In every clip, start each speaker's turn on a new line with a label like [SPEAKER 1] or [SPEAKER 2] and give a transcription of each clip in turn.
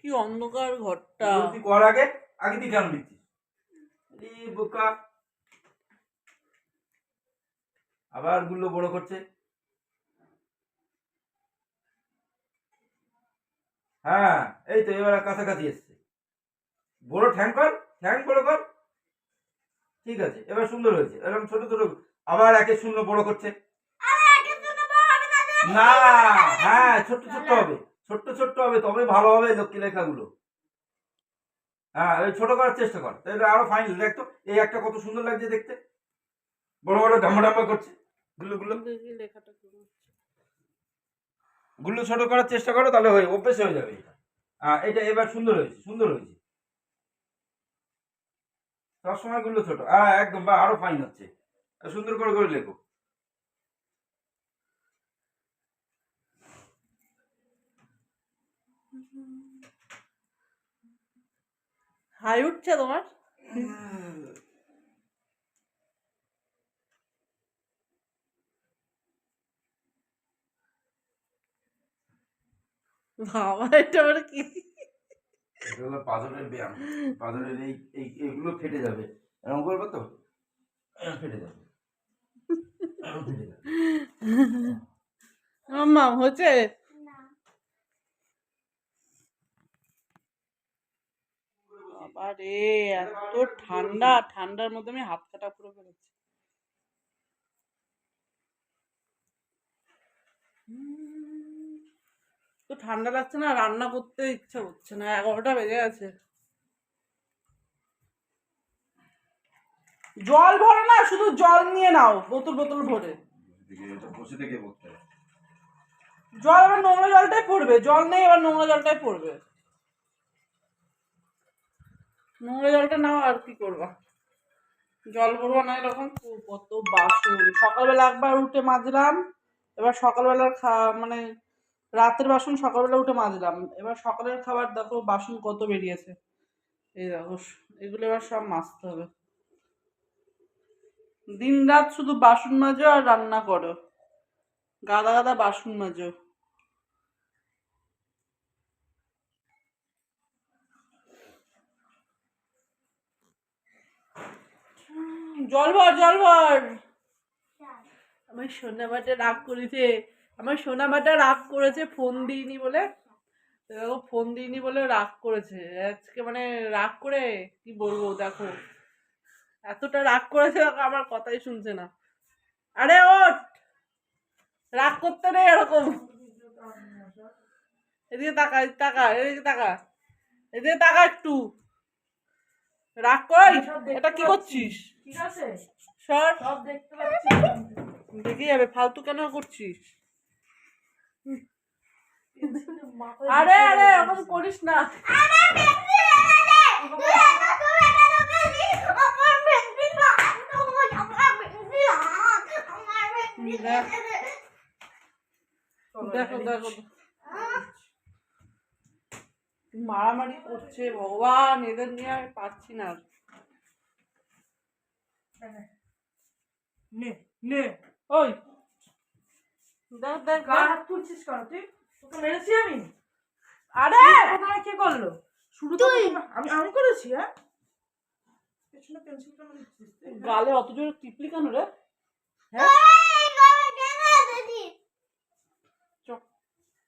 [SPEAKER 1] কি অন্ধকার ঘরটা
[SPEAKER 2] তুই কর আগে আগে দিয়ে কেন দিচ্ছিস এই বোকা আবারগুলো বড় করছে হ্যাঁ এই তো এবার কাছাকাছি এসছে বড় ঠ্যাং কর ঠ্যাং বড় কর ঠিক আছে এবার সুন্দর হয়েছে এরকম ছোট ছোট আবার একে শূন্য বড় করছে না হ্যাঁ ছোট্ট ছোট্ট হবে ছোট্ট ছোট্ট হবে তবে ভালো হবে লক্ষ্মী লেখাগুলো। হ্যাঁ ওই ছোট করার চেষ্টা কর। তাহলে আরও ফাইনাল দেখতো এই একটা কত সুন্দর লাগছে দেখতে। বড় বড় ডাম্বা ডাম্বা করছে। গুলো গুলো। গুলো ছোট করার চেষ্টা করো তাহলে হয়ে অভ্যেস হয়ে যাবে এটা। হ্যাঁ এটা এবার সুন্দর হয়েছে সুন্দর হয়েছে। সবসময়গুলো ছোট। হ্যাঁ একদম বা আরও ফাইন হচ্ছে। সুন্দর করে করে লেখো।
[SPEAKER 1] হাই উঠছে তোমার বাবা এটা আবার কি
[SPEAKER 2] পাথরের ব্যায়াম। পাথরের এই এই এগুলো ফেটে যাবে। এরকম করব তো? ফেটে যাবে। এরকম ফেটে যাবে।
[SPEAKER 1] মাম্মা হচ্ছে বাবা রে এত ঠান্ডা ঠান্ডার মধ্যে আমি হাত কাটা পুরো ফেলেছি। তো ঠান্ডা লাগছে না রান্না করতে ইচ্ছা করছে না এগারোটা বেজে গেছে। জল ভরো না শুধু জল নিয়ে নাও বোতল বোতল ভরে। জল আবার নোংরা জলটাই পড়বে জল নেই এবার নোংরা জলটাই পড়বে। নোংরা জলটা নাও, আর কি করবা? জল ভরবা না এরকম? কত বাসন সকালবেলা একবার উঠে মাজলাম, এবার সকালবেলার খা মানে রাতের বাসন সকালবেলা উঠে মাজলাম। এবার সকালের খাবার দেখো, বাসন কত বেরিয়েছে। এই দেখো, এগুলো এবার সব মাজতে হবে। দিন রাত শুধু বাসন মাজো আর রান্না করো। গাদা গাদা বাসন মাজো। জল ভর জল ভর আমার সোনামাটা রাগ করেছে আমার সোনামাটা রাগ করেছে ফোন দিইনি বলে। দেখো ফোন দিইনি বলে রাগ করেছে। আজকে মানে রাগ করে কি বলব দেখো। এতটা রাগ করেছে দেখো আমার কথাই শুনছে না। আরে ওঠ! রাগ করতে নেই এরকম। এদিকে তাকা তাকা এদিকে তাকা। এদিকে তাকা একটু। রাগ করাই এটা কি করছিস?
[SPEAKER 3] ঠিক আছে?
[SPEAKER 1] সর।
[SPEAKER 3] সব দেখতে পাচ্ছি।
[SPEAKER 1] দেখে যাবে ফালতু কেন করছিস? আরে আরে ওরকম করিস না। দেখ। দেখো দেখো। মারামারি করছে ভগবান এদের নিয়ে আমি পারছি না।
[SPEAKER 3] নে নে
[SPEAKER 1] ওই। দেখ দেখ দেখ।
[SPEAKER 3] হাত তুলছিস কেন? তুই তোকে মেরেছি আমি?
[SPEAKER 1] আরে!
[SPEAKER 3] প্রথমে কে করল? শুরু তো আমি আমি করেছি হ্যাঁ? পেছনে পেন্সিল কেন দিচ্ছিস?
[SPEAKER 1] গালে অত জোরে টিপলি কেন রে?
[SPEAKER 3] হ্যাঁ?
[SPEAKER 1] চ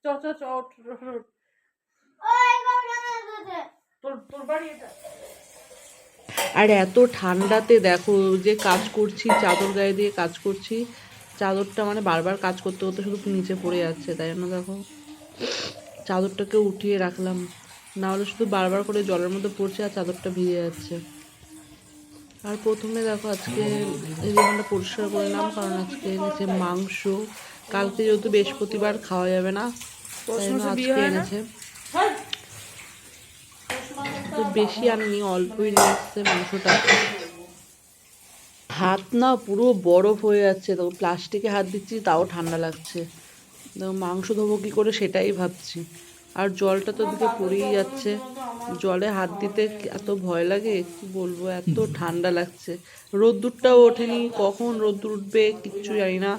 [SPEAKER 1] চ চ।
[SPEAKER 3] তোর তোর বাড়ি এটা?
[SPEAKER 1] আর এত ঠান্ডাতে দেখো যে কাজ করছি, চাদর গায়ে দিয়ে কাজ করছি। চাদরটা মানে বারবার কাজ করতে করতে শুধু নিচে পড়ে যাচ্ছে, তাই জন্য দেখো। চাদরটাকে উঠিয়ে রাখলাম। না হলে শুধু বারবার করে জলের মধ্যে পড়ছে আর চাদরটা ভিজে যাচ্ছে। আর প্রথমে দেখো আজকে দোকানটা পরিষ্কার করলাম কারণ আজকে এনেছে মাংস। কালকে যেহেতু বৃহস্পতিবার খাওয়া যাবে না, তাই জন্য আজকে এনেছে। তো বেশি আনিনি অল্পই নিয়ে মাংসটা হাত না পুরো বরফ হয়ে যাচ্ছে, তো প্লাস্টিকে হাত দিচ্ছি, তাও ঠান্ডা লাগছে। তো মাংস ধোবো কী করে সেটাই ভাবছি। আর জলটা তো দিকে পড়েই যাচ্ছে। জলে হাত দিতে এত ভয় লাগে? কি বলব, এত ঠান্ডা লাগছে। রোদ্দুরটাও ওঠেনি। কখন রোদ্দুর উঠবে কিচ্ছু জানি না।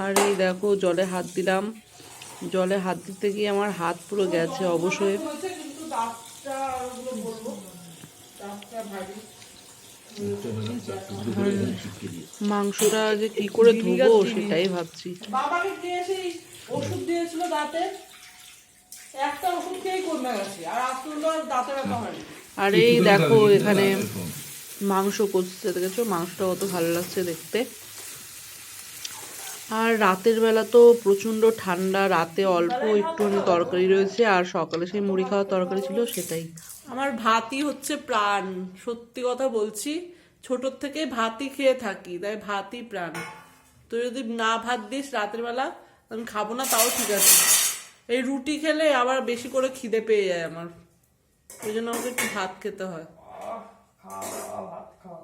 [SPEAKER 1] আর এই দেখো, জলে হাত দিলাম। জলে হাত দিতে গিয়ে আমার হাত পুরো গেছে অবশ্যই।
[SPEAKER 3] ওগুলো বলব।
[SPEAKER 1] মাংসটা যে কি করে ধুবো সেটাই ভাবছি।
[SPEAKER 3] বাবাকে দিয়ে সেই ওষুধ দিয়েছিল দাঁতে। একটা ওষুধ খেয়েই কমে গেছে আর দাঁতে ব্যথা হয়নি।
[SPEAKER 1] আর এই দেখো এখানে মাংস কষতে দেখেছ? মাংসটা অত ভালো লাগছে দেখতে। আর রাতের বেলা তো প্রচণ্ড ঠান্ডা রাতে অল্প একটুখানি তরকারি রয়েছে আর সকালে সেই মুড়ি খাওয়ার তরকারি ছিল সেটাই। আমার ভাতই হচ্ছে প্রাণ সত্যি কথা বলছি। ছোটোর থেকে ভাতই খেয়ে থাকি তাই ভাতই প্রাণ। তুই যদি না ভাত দিস রাতের বেলা আমি খাব না তাও ঠিক আছে। এই রুটি খেলে আবার বেশি করে খিদে পেয়ে যায় আমার। ওই জন্য আমাকে একটু ভাত খেতে হয়।
[SPEAKER 3] খাওয়া।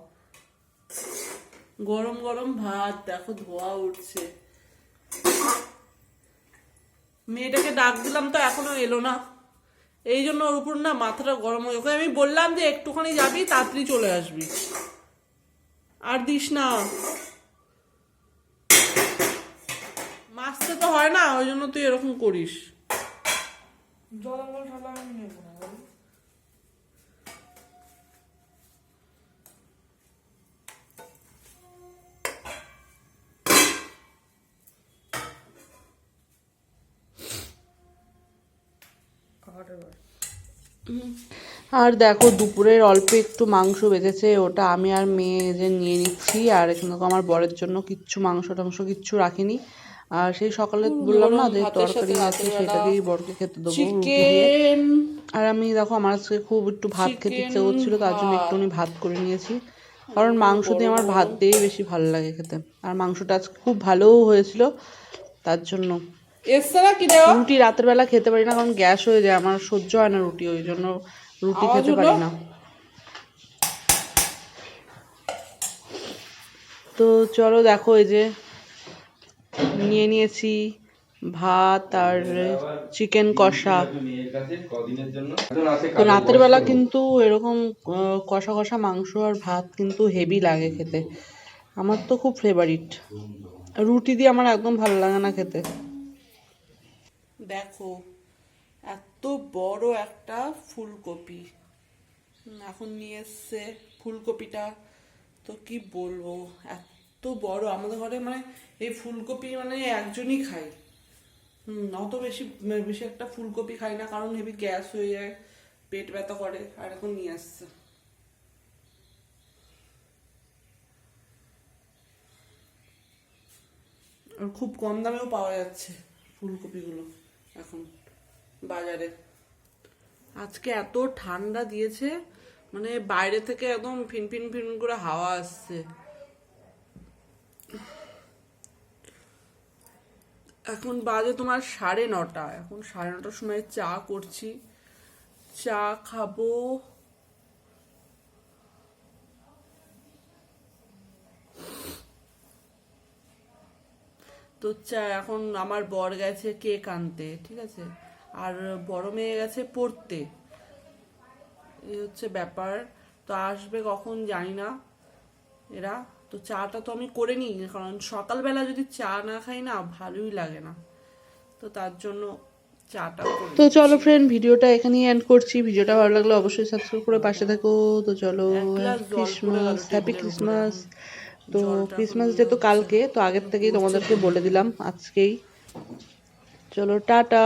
[SPEAKER 1] গরম গরম ভাত, দেখো ধোয়া উঠছে। মেয়েটাকে ডাক দিলাম তো এখনও এলো না। এই জন্য ওর উপর না মাথাটা গরম হয়ে ওকে আমি বললাম যে একটুখানি যাবি, তাড়াতাড়ি চলে আসবি। আর দিস না। মাসতে তো হয় না, ওই জন্য তুই এরকম করিস।
[SPEAKER 3] জল না
[SPEAKER 1] আর দেখো দুপুরের অল্প একটু মাংস বেঁচেছে ওটা আমি আর মেয়ে যে নিয়ে নিচ্ছি আর এখানে দেখো আমার বরের জন্য কিচ্ছু মাংস টাংস কিচ্ছু রাখিনি। আর সেই সকালে বললাম না যে তরকারি আছে সেটা দিয়েই বরকে খেতে দেবো আর আমি দেখো আমার আজকে খুব একটু ভাত খেতে ইচ্ছে করছিল তার জন্য একটুখানি ভাত করে নিয়েছি। কারণ মাংস দিয়ে আমার ভাত দিয়েই বেশি ভালো লাগে খেতে। আর মাংসটা আজকে খুব ভালোও হয়েছিল তার জন্য।
[SPEAKER 3] এছাড়া কি দেওয়া?
[SPEAKER 1] রুটি রাতের বেলা খেতে পারি না কারণ গ্যাস হয়ে যায় আমার সহ্য হয় না রুটি ওই জন্য রুটি খেতে পারি না। তো চলো দেখো এই যে নিয়ে নিয়েছি ভাত আর চিকেন কষা। তো রাতের বেলা কিন্তু এরকম কষা কষা মাংস আর ভাত কিন্তু হেভি লাগে খেতে। আমার তো খুব ফেভারিট রুটি দিয়ে আমার একদম ভালো লাগে না খেতে। দেখো, এত বড় একটা ফুলকপি। এখন নিয়ে এসছে ফুলকপিটা, তো কি বলব? এত বড়, আমাদের ঘরে মানে এই ফুলকপি মানে একজনই খাই অত বেশি বেশি একটা ফুলকপি খাই না, কারণ হেভি গ্যাস হয়ে যায়, পেট ব্যথা করে, আর এখন নিয়ে আসছে। খুব কম দামেও পাওয়া যাচ্ছে ফুলকপিগুলো। এখন বাজারে। আজকে এত ঠান্ডা দিয়েছে মানে বাইরে থেকে একদম ফিনফিন ফিন করে হাওয়া আসছে। এখন বাজে তোমার সাড়ে নটা, এখন সাড়ে নটার সময় চা করছি। চা খাব। তো চা এখন আমার বর গেছে কেক আনতে ঠিক আছে? আর বড় মেয়ে গেছে পড়তে। এই হচ্ছে ব্যাপার। তো আসবে কখন জানি না এরা। তো চাটা তো আমি করে নিই কারণ সকালবেলা যদি চা না খাই না ভালোই লাগে না। তো তার জন্য চাটা তো চলো ফ্রেন্ড ভিডিওটা এখানেই এন্ড করছি। ভিডিওটা ভালো লাগলে অবশ্যই সাবস্ক্রাইব করে পাশে থাকো। তো চলো ক্রিসমাস হ্যাপি ক্রিসমাস তো ক্রিসমাস ডে তো কালকে তো আগের থেকেই তোমাদেরকে বলে দিলাম আজকেই। চলো টাটা।